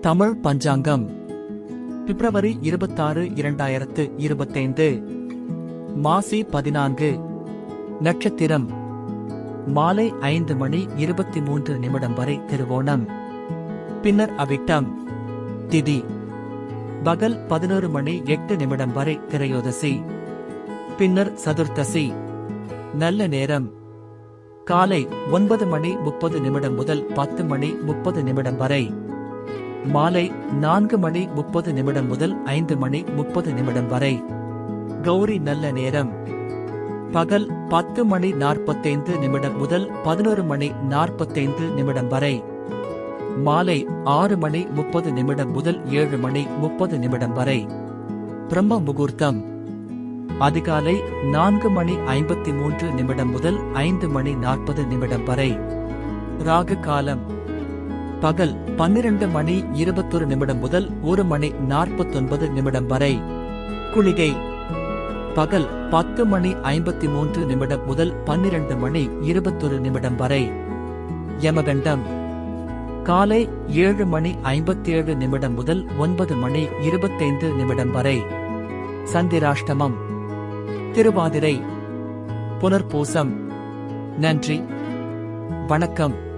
தமிழ் பஞ்சாங்கம். பிப்ரவரி இருபத்தாறு இரண்டாயிரத்து இருபத்தைந்து. மாசி பதினான்கு. நட்சத்திரம். மாலை ஐந்து மணி இருபத்தி மூன்று நிமிடம் வரை திருவோணம். பின்னர் அவிட்டம். திதி. பகல் பதினோரு மணி எட்டு நிமிடம் வரை திரையோதசி. பின்னர் சதுர்த்தசி. நல்ல நேரம். காலை ஒன்பது மணி முப்பது நிமிடம் முதல் பத்து மணி முப்பது நிமிடம் வரை. மாலை நான்கு மணி முப்பது நிமிடம் முதல் ஐந்து மணி முப்பது நிமிடம் வரை. கௌரி நல்ல நேரம். பகல் பத்து மணி நாற்பத்தைந்து நிமிடம் முதல் பதினோரு மணி நாற்பத்தைந்து நிமிடம் வரை. மாலை ஆறு மணி முப்பது நிமிடம் முதல் ஏழு மணி முப்பது நிமிடம் வரை. பிரம்ம முகூர்த்தம். அதிகாலை நான்கு மணி ஐம்பத்தி மூன்று நிமிடம் முதல் ஐந்து மணி நாற்பது நிமிடம் வரை. ராகு காலம். பகல் பன்னிரண்டு மணி இருபத்தொரு நிமிடம் முதல் ஒரு மணி நாற்பத்தொன்பது நிமிடம் வரை. குளிகை. பகல் பத்து மணி ஐம்பத்தி மூன்று நிமிடம் முதல் பன்னிரண்டு மணி இருபத்தொரு நிமிடம் வரை. யமகண்டம். காலை ஏழு மணி ஐம்பத்தேழு நிமிடம் முதல் ஒன்பது மணி இருபத்தைந்து நிமிடம் வரை. சந்திராஷ்டமம். திருவாதிரை. புனர்பூசம். நன்றி. வணக்கம்.